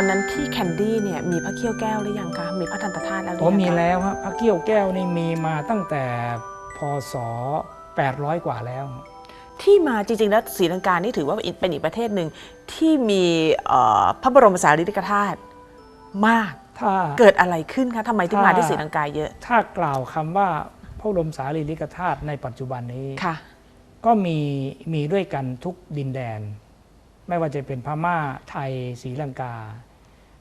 อนนั้นที่แคนดี้เนี่ยมีพระเขี้ยวแก้วหรือยังคะมีพระทันตธาตุแล้วหรือผมยังมีคะแล้วฮะพระเกี้ยวแก้วนี่มีมาตั้งแต่พศ 800 กว่าแล้ว ที่มาจริงๆแล้วศรีลังกานี่ถือว่าเป็นอีกประเทศหนึ่งที่มีเอ่อพระบรมสารีริกธาตุมาก ถ้า เกิดอะไรขึ้นคะทำไมถึงมาที่ศรีลังกาเยอะถ้ากล่าวคำว่าพระบรมสารีริกธาตุในปัจจุบันนี้ ค่ะ ก็มีมีด้วยกันทุกดินแดน ไม่ว่าจะเป็นพม่าไทยศรีลังกา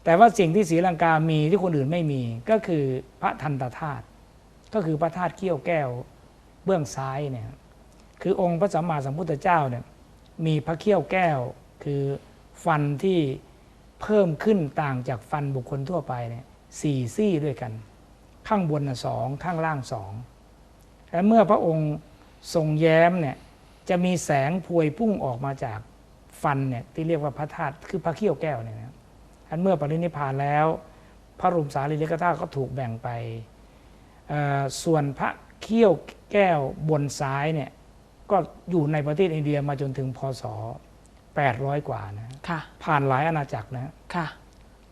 แต่ว่าสิ่งที่ศรีลังกามีที่คนอื่นไม่มี ก็คือพระทันตธาตุก็คือพระธาตุเกี้ยวแก้วเบื้องซ้ายเนี่ยคือองค์พระสัมมาสัมพุทธเจ้าเนี่ยมีพระเขี้ยวแก้ว คือฟันที่เพิ่มขึ้นต่างจากฟันบุคคลทั่วไปเนี่ยสี่ซี่ด้วยกัน ข้างบนสองข้างล่างสองและเมื่อพระองค์ทรงแย้มเนี่ยจะมีแสงพวยพุ่งออกมาจากฟันเนี่ยที่เรียกว่าพระธาตุคือพระเขี้ยวแก้วเนี่ยนะ อันเมื่อปรินิพพานแล้ว พระบรมสารีริกธาตุก็ถูกแบ่งไปเอ่อส่วนพระเขี้ยวแก้วบนซ้ายเนี่ยก็อยู่ในประเทศอินเดียมาจนถึงพศ 800 กว่านะค่ะผ่านหลายอาณาจักรนะค่ะ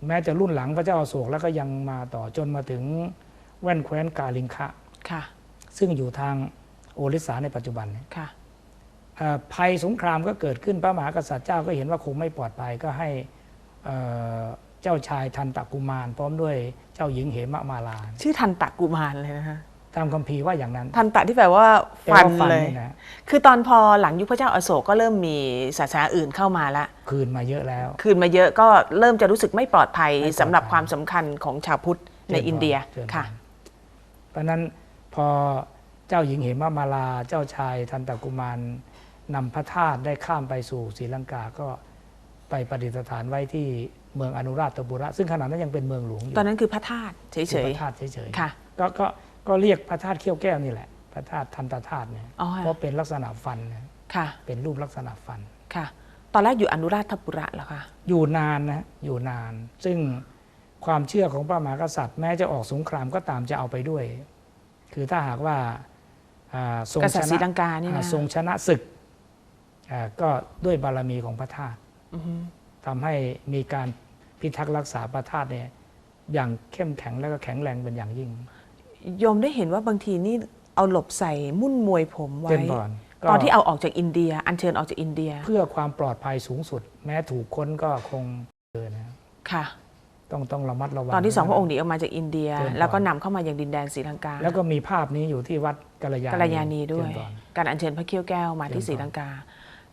แม้จะรุ่นหลังพระเจ้าอโศกแล้วก็ยังมาต่อจนมาถึงแว่นแคว้นกาลิงคะค่ะ ซึ่งอยู่ทางโอริสาในปัจจุบันเนี่ยค่ะเอ่อภัยสงครามก็เกิดขึ้นพระมหากษัตริย์เจ้าก็เห็นว่าคงไม่ปลอดภัยก็ให้ เอ่อเจ้าชายทันตกุมาร พร้อมด้วยเจ้าหญิงเหมมาลา ชื่อทันตะกุมารเลยนะคะตามคัมภีร์ว่าอย่างนั้น ทันตะที่แปลว่าแปลฟันว่าเลยนี่นะคือตอนพอหลังยุคพระเจ้าอโศกก็เริ่มมีศาสนาอื่นเข้ามาละคืนมาเยอะแล้ว คืนมาเยอะก็เริ่มจะรู้สึกไม่ปลอดภัยไม่ปลอดภัยสำหรับความสำคัญของชาวพุทธในอินเดียเชิญค่ะ เพราะฉะนั้นพอเจ้าหญิงเหมมาลา เจ้าชายทันตกุมารนำพระธาตุได้ข้ามไปสู่ศรีลังกาก็ ไปประดิษฐานไว้ที่เมืองอนุราชบุระ ซึ่งขณะนั้นยังเป็นเมืองหลวงอยู่ตอนนั้นคือพระธาตุเฉคือยพระธาตุเฉยๆค่ะๆก็ก็ก็เรียกพระธาตุเขี้ยวแก้วนี่แหละ พระธาตุทันตธาตุเนี่ยอ๋อเพราะเป็นลักษณะฟันนะค่ะ เป็นรูปลักษณะฟันค่ะ ตอนแรกอยู่อนุราชปุระเหรอคะอยู่นานนะอยู่นาน ซึ่งความเชื่อของพระมหากษัตริย์ แม้จะออกสงครามก็ตามจะเอาไปด้วย คือถ้าหากว่าอ่าทรงกชษัตริย์ศรีนะลังกานี่อ่านะทรงชนะศึกอ่าก็ด้วยบารมีของพระธาตุอือฮึ ทำให้มีการพิทักษ์รักษาพระธาตุเนี่ยอย่างเข้มแข็งและก็แข็งแรงเป็นอย่างยิ่งโยมได้เห็นว่าบางทีนี่เอาหลบใส่มุ่นมวยผมไว้เจนบอลก็ตอนที่เอาออกจากอินเดีย อัญเชิญออกจากอินเดีย เพื่อความปลอดภัยสูงสุด แม้ถูกค้นก็คงเจอนะค่ะ ต้องต้องระมัดระวัง ตอนที่สองพระองค์หนีออกมาจากอินเดียเจริญพรแล้วก็นำเข้ามายังดินแดนศรีลังกา แล้วก็มีภาพนี้อยู่ที่วัดกัลยาณีกัลยาณีด้วยเจริญพรการอัญเชิญพระเขี้ยวแก้วมาที่เจริญพรศรีลังกา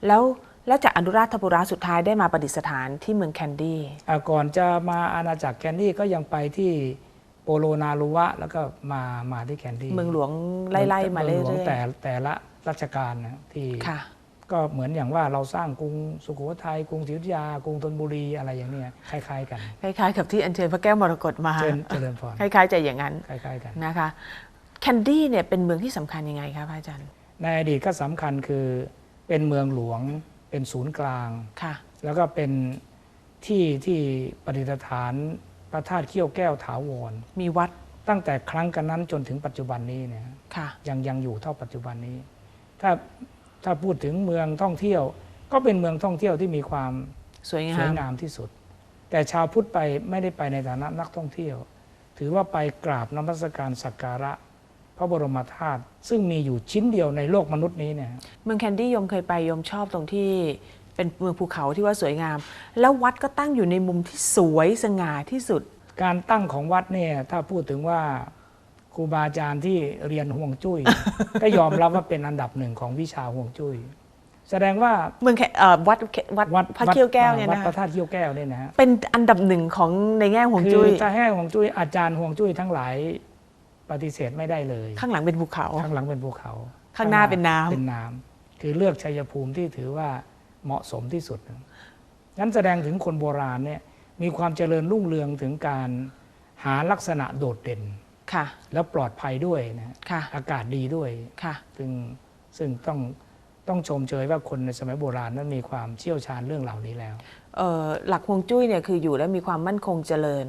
แล้ว แล้วจากอนุราชปุระสุดท้ายได้มาประดิษฐานที่เมืองแคนดี้อ่าก่อนจะมาอาณาจักรแคนดี้ก็ยังไปที่โปโลนารุวะ แล้วก็มามาที่แคนดี้เมืองหลวงไล่ๆมาเรื่มืงหลวงอยแต่แต่ละรัชกาลนะที่ๆค่ะก็เหมือนอย่างว่าเราสร้างกรุงสุโขทัยกรุงศรีอยุธยากรุงธนบุรีอะไรอย่างเนี้ยคล้ายๆกันคล้ายๆกับที่อัญเชิญพระแก้วมรกตมาเจริญเจริญพรคล้ายๆจะอย่างนั้นคล้ายๆกันนะคะแคนดี้เนี่ยเป็นเมืองที่สำคัญยังไงคะพระอาจารย์ ในอดีตก็สำคัญคือเป็นเมืองหลวง เป็นศูนย์กลาง ค่ะ แล้วก็เป็นที่ที่ประดิษฐานพระธาตุเขี้ยวแก้วถาวร มีวัดตั้งแต่ครั้งกันนั้นจนถึงปัจจุบันนี้เนี่ย ค่ะ ยังยังอยู่เท่าปัจจุบันนี้ ถ้าถ้าพูดถึงเมืองท่องเที่ยว ก็เป็นเมืองท่องเที่ยวที่มีความสวยสงาวยม งามที่สุด แต่ชาวพุทธไปไม่ได้ไปในฐานะนักท่องเที่ยว ถือว่าไปกราบนมัสการสักการะ พระบรมธาตุซึ่งมีอยู่ชิ้นเดียวในโลกมนุษย์นี้เนี่ยเมืองแคนดี้โยมเคยไปโยมชอบตรงที่เป็นเมืองภูเขาที่ว่าสวยงาม แล้ววัดก็ตั้งอยู่ในมุมที่สวยสง่าที่สุด การตั้งของวัดเนี่ยถ้าพูดถึงว่าครูบาอาจารย์ที่เรียนห่วงจุ้ย ก็ยอมรับว่าเป็นอันดับหนึ่งของวิชาห่วงจุ้ย แสดงว่าเมืองแคเอ่อวัดวัดวัดพระเขี้ยวแก้วเนี่ยวัดนะพระธาตุเขี้ยวแก้วเนี่ยนะฮะเป็นอันดับหนึ่งของในแง่ห่วงคืจุ้อยถ้าให้ห่วงจุ้ยอาจารย์ห่วงจุ้ยทั้งหลาย ปฏิเสธไม่ได้เลย ข้างหลังเป็นภูเขา ข้างหลังเป็นภูเขา ข้างหน้าเป็นน้ำเป็นน้ำคือเลือกชัยภูมิที่ถือว่าเหมาะสมที่สุดนั้นแสดงถึงคนโบราณเนี่ยมีความเจริญรุ่งเรืองถึงการหาลักษณะโดดเด่นค่ะ แล้วปลอดภัยด้วยนะค่ะ อากาศดีด้วยค่ะซึ่งซึ่งต้องต้องชมเชยว่าคนในสมัยโบราณนั้นมีความเชี่ยวชาญเรื่องเหล่านี้แล้วเอ่อ หลักฮวงจุ้ยเนี่ยคืออยู่แล้วมีความมั่นคงเจริญ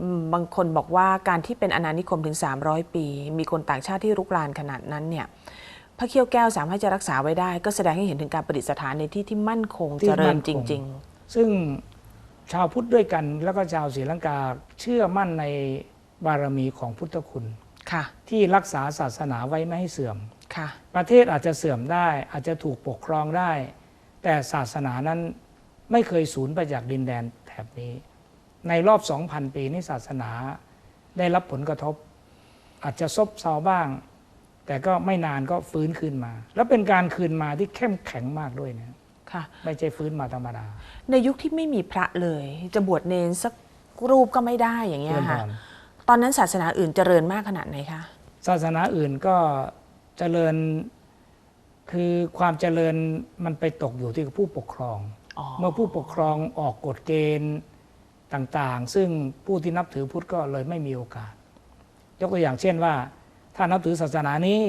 อืมบางคนบอกว่าการที่เป็นอาณานิคมถึง 300 ปี มีคนต่างชาติที่รุกรานขนาดนั้นเนี่ยพระเขี้ยวแก้วสามารถจะรักษาไว้ได้ ก็แสดงให้เห็นถึงการประดิษฐานในที่ที่มั่นคงที่เจริมั่ญนคจงริงซึ่งชาวพุทธด้วยกันแล้วก็ชาวศรีลังกาเชื่อมั่นในบารมีของพุทธคุณค่ะ ที่รักษาศาสนาไว้ไม่ให้เสื่อมค่ะ ประเทศอาจจะเสื่อมได้อาจจะถูกปกครองได้ แต่ศาสนานั้น ไม่เคยสูญไปจากดินแดนแถบนี้ ในรอบ 2,000 ปีนี้ศาสนาได้รับผลกระทบ อาจจะซบเซาบ้าง แต่ก็ไม่นานก็ฟื้นคืนมา แล้วเป็นการคืนมาที่เข้มแข็งมากด้วยนะค่ะไม่ใช่ฟื้นมาธรรมดา ในยุคที่ไม่มีพระเลย จะบวชเนนสักรูปก็ไม่ได้อย่างเงี้ยเรื่องค่ะก่อนตอนนั้นศาสนาอื่นเจริญมากขนาดไหนคะศาสนาอื่นก็เจริญคือความเจริญมันไปตกอยู่ที่ผู้ปกครองอ๋อ เมื่อผู้ปกครองออกกฎเกณฑ์ต่างๆ ซึ่งผู้ที่นับถือพุทธก็เลยไม่มีโอกาส ยกตัวอย่างเช่นว่า ถ้านับถือศาสนานี้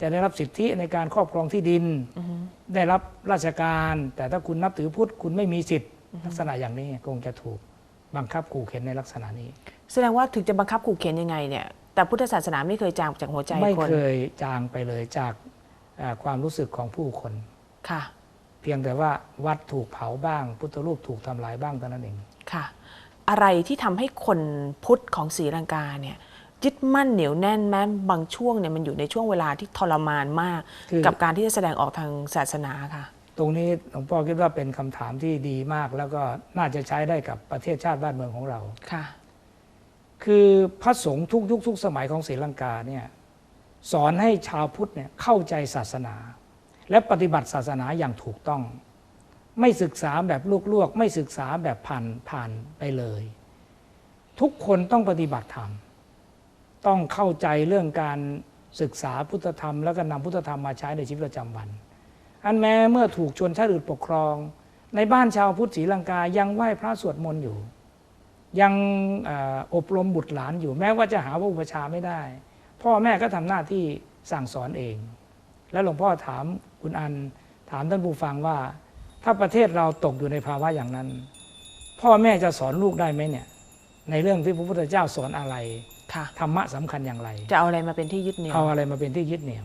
จะได้รับสิทธิในการครอบครองที่ดินอือฮึได้รับราชการ แต่ถ้าคุณนับถือพุทธคุณไม่มีสิทธิ์ลักษณะอย่างนี้คงจะถูกบังคับขู่เข็นในลักษณะนี้ แสดงว่าถึงจะบังคับขู่เข็นยังไงเนี่ยแต่พุทธศาสนาไม่เคยจางจากหัวใจไม่คนเคยจางไปเลยจากอ่าความรู้สึกของผู้คนค่ะ เพียงแต่ว่าวัดถูกเผาบ้าง พุทธรูปถูกทำลายบ้างเท่านั้นเองค่ะ อะไรที่ทำให้คนพุทธของศรีลังกาเนี่ยยึดมั่นเหนียวแน่นแม้บางช่วงเนี่ยมันอยู่ในช่วงเวลาที่ทรมานมากคือกับการที่จะแสดงออกทางศาสนาค่ะ ตรงนี้หลวงพ่อคิดว่าเป็นคำถามที่ดีมาก แล้วก็น่าจะใช้ได้กับประเทศชาติบ้านเมืองของเราค่ะ คือพระสงฆ์ทุกยุคทุกสมัยของศรีลังกาเนี่ยสอนให้ชาวพุทธเนี่ยเข้าใจศาสนา และปฏิบัติศาสนาอย่างถูกต้อง ไม่ศึกษาแบบลวกๆไม่ศึกษาแบบผ่านผ่านไปเลย ทุกคนต้องปฏิบัติธรรม ต้องเข้าใจเรื่องการศึกษาพุทธธรรม แล้วก็นำพุทธธรรมมาใช้ในชีวิตประจำวัน อันแม้เมื่อถูกชนชาติอื่นปกครอง ในบ้านชาวพุทธศรีลังกายังไหว้พระสวดมนต์อยู่ ยังออบรมบุตรหลานอยู่แม้ว่าจะหาว่าอุปชาไม่ได้ พ่อแม่ก็ทำหน้าที่สั่งสอนเอง แล้วหลวงพ่อถามคุณอันถามท่านผู้ฟังว่า ถ้าประเทศเราตกอยู่ในภาวะอย่างนั้น พ่อแม่จะสอนลูกได้ไหมเนี่ย ในเรื่องที่พระพุทธเจ้าสอนอะไรค่ะธรรมะสำคัญอย่างไร จะเอาอะไรมาเป็นที่ยึดเหนี่ยวเอาอะไรมาเป็นที่ยึดเหนี่ยว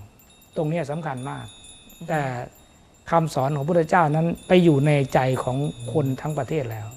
ตรงเนี้ยสำคัญมาก แต่คำสอนของพระพุทธเจ้านั้นไปอยู่ในใจของคนทั้งประเทศแล้ว